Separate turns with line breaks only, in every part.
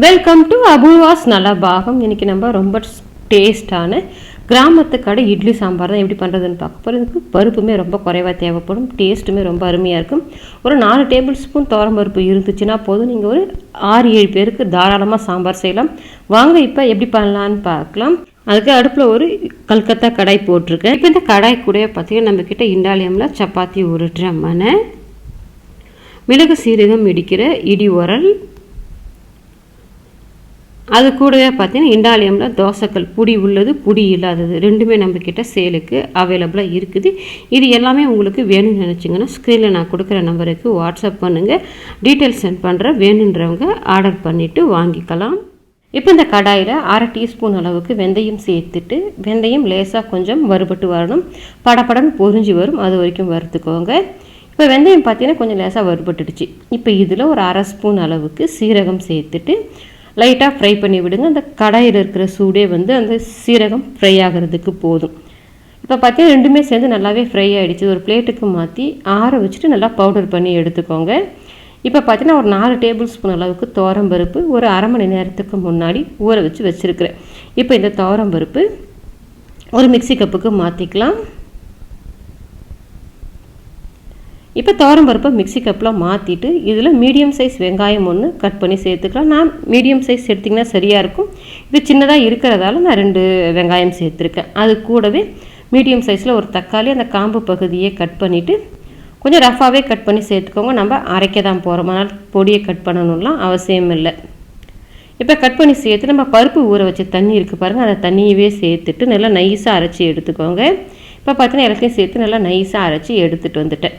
Welcome to Apoorva's பாகம் இன்றைக்கி நம்ம ரொம்ப டேஸ்டான கிராமத்து கடை இட்லி சாம்பார் தான் எப்படி பண்ணுறதுன்னு பார்க்க போகிறோம் பருப்புமே ரொம்ப குறைவாக தேவைப்படும். டேஸ்ட்டுமே ரொம்ப அருமையாக இருக்கும். ஒரு நாலு டேபிள் ஸ்பூன் பருப்பு இருந்துச்சுன்னா போதும். நீங்கள் ஒரு ஆறு ஏழு பேருக்கு தாராளமாக சாம்பார் செய்யலாம். வாங்க இப்போ எப்படி பண்ணலான்னு பார்க்கலாம். அதுக்கு அடுப்பில் ஒரு கல்கத்தா கடாய் போட்டிருக்கேன். இப்போ இந்த கடாய் கூட பார்த்தீங்கன்னா நம்மக்கிட்ட இண்டாலியமில் சப்பாத்தி உருட்டுற மனை மிளகு சீரகம் இடிக்கிற இடி உரல் அது கூடவே பார்த்தீங்கன்னா இண்டாலியமில் தோசைக்கல் புடி உள்ளது புடி இல்லாதது. ரெண்டுமே நம்மக்கிட்ட சேலுக்கு அவைலபிளாக இருக்குது. இது எல்லாமே உங்களுக்கு வேணும்னு நினச்சிங்கன்னா ஸ்க்ரீனில் நான் கொடுக்குற நம்பருக்கு வாட்ஸ்அப் பண்ணுங்கள் டீட்டெயில்ஸ் சென்ட் பண்ணுறேன் வேணுன்றவங்க ஆர்டர் பண்ணிவிட்டு வாங்கிக்கலாம். இப்போ இந்த கடாயில் அரை டீஸ்பூன் அளவுக்கு வெந்தயம் சேர்த்துட்டு வெந்தயம் லேசாக கொஞ்சம் வறுபட்டு வரணும். படப்படன்னு பொறிஞ்சு வரும். அது வரைக்கும் வறுத்துக்கோங்க. இப்போ வெந்தயம் பார்த்தீங்கன்னா கொஞ்சம் லேசாக வறுபட்டுடுச்சு. இப்போ இதில் ஒரு அரை ஸ்பூன் அளவுக்கு சீரகம் சேர்த்துட்டு லைட்டாக ஃப்ரை பண்ணி விடுங்க. அந்த கடாயில் இருக்கிற சூடே வந்து அந்த சீரகம் ஃப்ரை ஆகிறதுக்கு போதும். இப்போ பார்த்தீங்கன்னா ரெண்டுமே சேர்ந்து நல்லாவே ஃப்ரை ஆகிடுச்சு ஒரு பிளேட்டுக்கு மாற்றி ஆற வச்சுட்டு நல்லா பவுடர் பண்ணி எடுத்துக்கோங்க. இப்போ பார்த்தீங்கன்னா ஒரு நாலு டேபிள் ஸ்பூன் அளவுக்கு பருப்பு ஒரு அரை மணி நேரத்துக்கு முன்னாடி ஊற வச்சு வச்சுருக்கிறேன். இப்போ இந்த பருப்பு ஒரு மிக்சி கப்புக்கு மாற்றிக்கலாம் இப்போ பருப்பை மிக்சி கப்பில் மாற்றிட்டு இதில் மீடியம் சைஸ் வெங்காயம் ஒன்று கட் பண்ணி சேர்த்துக்கலாம். நான் மீடியம் சைஸ் எடுத்திங்கன்னா சரியாக இருக்கும். இது சின்னதாக இருக்கிறதால நான் ரெண்டு வெங்காயம் சேர்த்துருக்கேன். அது கூடவே மீடியம் சைஸில் ஒரு தக்காளி அந்த காம்பு பகுதியை கட் பண்ணிவிட்டு கொஞ்சம் ரஃபாகவே கட் பண்ணி சேர்த்துக்கோங்க. நம்ம அரைக்க தான் போகிறோம் அதனால் பொடியை கட் பண்ணணும்லாம் அவசியம் இல்லை. இப்போ கட் பண்ணி சேர்த்து நம்ம பருப்பு ஊற வச்ச தண்ணி இருக்குது பாருங்கள் அந்த தண்ணியவே சேர்த்துட்டு நல்லா நைஸாக அரைச்சி எடுத்துக்கோங்க. இப்போ பார்த்தீங்கன்னா எல்லாத்தையும் சேர்த்து நல்லா நைஸாக அரைச்சி எடுத்துகிட்டு வந்துட்டேன்.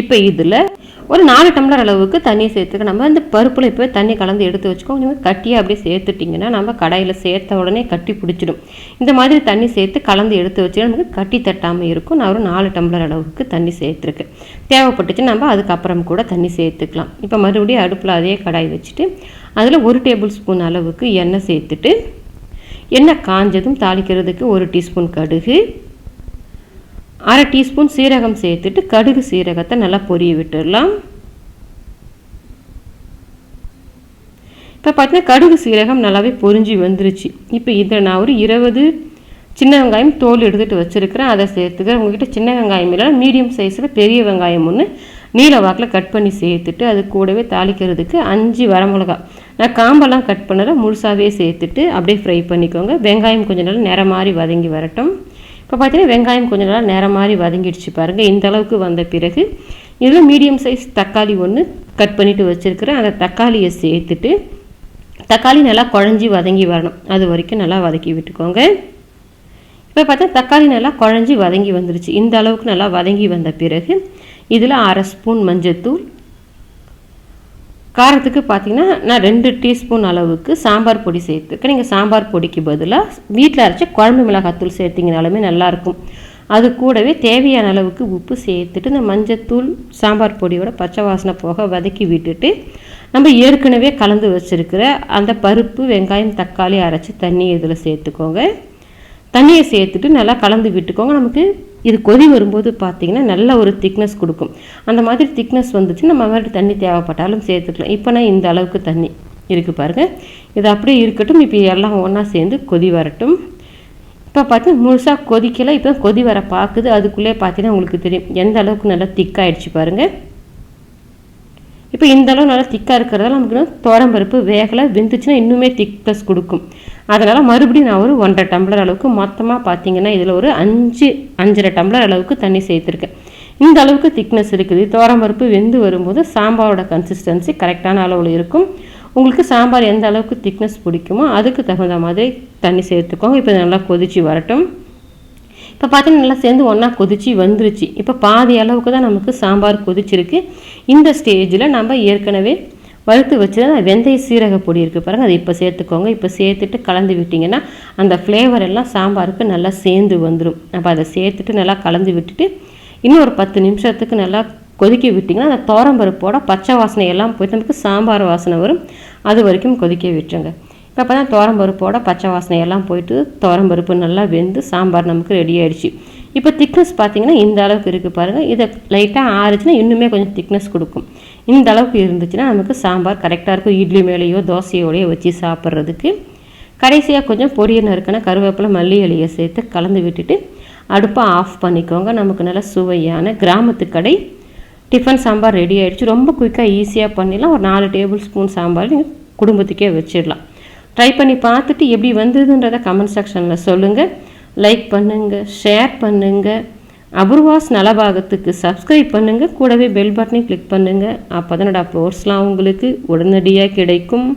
இப்போ இதில் ஒரு நாலு டம்ளர் அளவுக்கு தண்ணி சேர்த்துக்க நம்ம இந்த பருப்பில் இப்போ தண்ணி கலந்து எடுத்து வச்சுக்கோ நீங்கள் கட்டியாக அப்படியே சேர்த்துட்டிங்கன்னா நம்ம கடாயில் சேர்த்த உடனே கட்டி பிடிச்சிடும். இந்த மாதிரி தண்ணி சேர்த்து கலந்து எடுத்து வச்சுன்னா நமக்கு கட்டி தட்டாமல் இருக்கும். நான் ஒரு நாலு டம்ளர் அளவுக்கு தண்ணி சேர்த்துருக்கேன். தேவைப்பட்டுச்சு நம்ம அதுக்கப்புறம் கூட தண்ணி சேர்த்துக்கலாம். இப்போ மறுபடியும் அடுப்பில் அதே கடாய் வச்சுட்டு அதில் ஒரு டேபிள் ஸ்பூன் அளவுக்கு எண்ணெய் சேர்த்துட்டு எண்ணெய் காஞ்சதும் தாளிக்கிறதுக்கு ஒரு டீஸ்பூன் கடுகு அரை டீஸ்பூன் சீரகம் சேர்த்துட்டு கடுகு சீரகத்தை நல்லா பொரிய விட்டுடலாம். இப்போ பார்த்தீங்கன்னா கடுகு சீரகம் நல்லாவே பொரிஞ்சு வந்துருச்சு. இப்போ இதை நான் ஒரு இருபது சின்ன வெங்காயம் தோல் எடுத்துகிட்டு வச்சுருக்கிறேன். அதை சேர்த்துக்கிறேன். உங்ககிட்ட சின்ன வெங்காயம் இல்லைனா மீடியம் சைஸில் பெரிய வெங்காயம் ஒன்று நீல வாக்கில் கட் பண்ணி சேர்த்துட்டு அது கூடவே தாளிக்கிறதுக்கு அஞ்சு வரமிளகா நான் காம்பெல்லாம் கட் பண்ணலை முழுசாகவே சேர்த்துட்டு அப்படியே ஃப்ரை பண்ணிக்கோங்க. வெங்காயம் கொஞ்சம் நல்லா நிறம் மாதிரி வதங்கி வரட்டும். இப்போ பார்த்தீங்கன்னா வெங்காயம் கொஞ்சம் நல்லா நேரம் மாதிரி வதங்கிடுச்சு பாருங்கள் இந்த அளவுக்கு வந்த பிறகு இதில் மீடியம் சைஸ் தக்காளி ஒன்று கட் பண்ணிவிட்டு வச்சுருக்கிறேன். அந்த தக்காளியை சேர்த்துட்டு தக்காளி நல்லா குழஞ்சி வதங்கி வரணும். அது வரைக்கும் நல்லா வதக்கி விட்டுக்கோங்க. இப்போ பார்த்தா தக்காளி நல்லா குழஞ்சி வதங்கி வந்துருச்சு. இந்த அளவுக்கு நல்லா வதங்கி வந்த பிறகு இதில் அரை ஸ்பூன் மஞ்சத்தூள் காரத்துக்கு பார்த்தீங்கன்னா நான் ரெண்டு டீஸ்பூன் அளவுக்கு சாம்பார் பொடி சேர்த்துருக்கேன். நீங்கள் சாம்பார் பொடிக்கு பதிலாக வீட்டில் அரைச்ச குழம்பு மிளகாத்தூள் சேர்த்திங்கனாலுமே நல்லாயிருக்கும். அது கூடவே தேவையான அளவுக்கு உப்பு சேர்த்துட்டு இந்த மஞ்சத்தூள் சாம்பார் பொடியோட பச்சை வாசனை போக வதக்கி விட்டுட்டு நம்ம ஏற்கனவே கலந்து வச்சுருக்கிற அந்த பருப்பு வெங்காயம் தக்காளி அரைச்சி தண்ணி இதில் சேர்த்துக்கோங்க. தண்ணியை சேர்த்துட்டு நல்லா கலந்து விட்டுக்கோங்க. நமக்கு இது கொதி வரும்போது பார்த்தீங்கன்னா நல்ல ஒரு திக்னஸ் கொடுக்கும். அந்த மாதிரி திக்னஸ் வந்துச்சு நம்ம மாதிரி தண்ணி தேவைப்பட்டாலும் சேர்த்துக்கலாம். இப்போ நான் இந்த அளவுக்கு தண்ணி இருக்குது பாருங்கள் இது அப்படியே இருக்கட்டும். இப்போ எல்லாம் ஒன்றா சேர்ந்து கொதி வரட்டும். இப்போ பார்த்தீங்கன்னா முழுசாக கொதிக்கலை. இப்போ கொதி வர பார்க்குது. அதுக்குள்ளே பார்த்தீங்கன்னா உங்களுக்கு தெரியும். எந்த அளவுக்கு நல்லா திக்காயிடுச்சு பாருங்கள் இப்போ இந்த அளவு நல்லா திக்காக இருக்கிறதால நமக்கு துவரம்பருப்பு வேகலை வெந்துச்சுன்னா இன்னுமே திக்னஸ் கொடுக்கும். அதனால் மறுபடியும் நான் ஒரு ஒன்றரை டம்ளர் அளவுக்கு மொத்தமாக பார்த்தீங்கன்னா இதில் ஒரு அஞ்சு அஞ்சரை டம்ளர் அளவுக்கு தண்ணி சேர்த்துருக்கேன். இந்த அளவுக்கு திக்னஸ் இருக்குது. துவரம்பருப்பு வெந்து வரும்போது சாம்பாரோட கன்சிஸ்டன்சி கரெக்டான அளவில் இருக்கும். உங்களுக்கு சாம்பார் எந்த அளவுக்கு திக்னஸ் பிடிக்குமோ அதுக்கு தகுந்த மாதிரி தண்ணி சேர்த்துக்கோங்க. இப்போ நல்லா கொதிச்சு வரட்டும். இப்போ பார்த்தீங்கன்னா நல்லா சேர்ந்து ஒன்றா கொதிச்சு வந்துருச்சு. இப்போ பாதி அளவுக்கு தான் நமக்கு சாம்பார் கொதிச்சிருக்கு. இந்த ஸ்டேஜில் நம்ம ஏற்கனவே வறுத்து வச்சுருந்தா வெந்தய சீரக பொடி இருக்குது பாருங்கள் அதை இப்போ சேர்த்துக்கோங்க. இப்போ சேர்த்துட்டு கலந்து விட்டிங்கன்னா அந்த ஃப்ளேவர் எல்லாம் சாம்பாருக்கு நல்லா சேர்ந்து வந்துடும் அப்போ அதை சேர்த்துட்டு நல்லா கலந்து விட்டுட்டு இன்னும் ஒரு பத்து நிமிஷத்துக்கு நல்லா கொதிக்க விட்டிங்கன்னா அந்த தோரம்பருப்போட பச்சை வாசனை எல்லாம் போயிட்டு நமக்கு சாம்பார் வாசனை வரும். அது வரைக்கும் கொதிக்க விட்டுருங்க. அப்போ தான் தோரம்பருப்போட பச்சை வாசனையெல்லாம் போயிட்டு தோரம்பருப்பு நல்லா வெந்து சாம்பார் நமக்கு ரெடி ஆயிடுச்சு. இப்போ திக்னஸ் பார்த்தீங்கன்னா இந்த அளவுக்கு இருக்குது பாருங்கள் இதை லைட்டாக ஆறுச்சுன்னா இன்னுமே கொஞ்சம் திக்னஸ் கொடுக்கும். இந்த அளவுக்கு இருந்துச்சுன்னா நமக்கு சாம்பார் கரெக்டாக இருக்கும். இட்லி மேலேயோ தோசையோடையோ வச்சு சாப்பிட்றதுக்கு. கடைசியாக கொஞ்சம் பொடியை நறுக்கணும் கருவேப்பிலை மல்லி இலையை சேர்த்து கலந்து விட்டுட்டு அடுப்பை ஆஃப் பண்ணிக்கோங்க. நமக்கு நல்ல சுவையான கிராமத்து கடை. டிஃபன் சாம்பார் ரெடி ஆகிடுச்சு ரொம்ப குயிக்காக ஈஸியாக பண்ணிடலாம். ஒரு நாலு டேபிள் ஸ்பூன் சாம்பார் நீங்கள் குடும்பத்துக்கே வச்சிடலாம். ட்ரை பண்ணி பார்த்துட்டு எப்படி வந்ததுன்றதை கமெண்ட் செக்ஷனில் சொல்லுங்கள் லைக் பண்ணுங்கள் ஷேர் பண்ணுங்கள் அபூர்வாஸ் நலபாகத்துக்கு சப்ஸ்கிரைப் பண்ணுங்கள் கூடவே பெல் பட்டனையும் கிளிக் பண்ணுங்கள் அப்போ தான் என்னோடய அப்லோட்ஸ்லாம் உங்களுக்கு உடனடியாக கிடைக்கும்.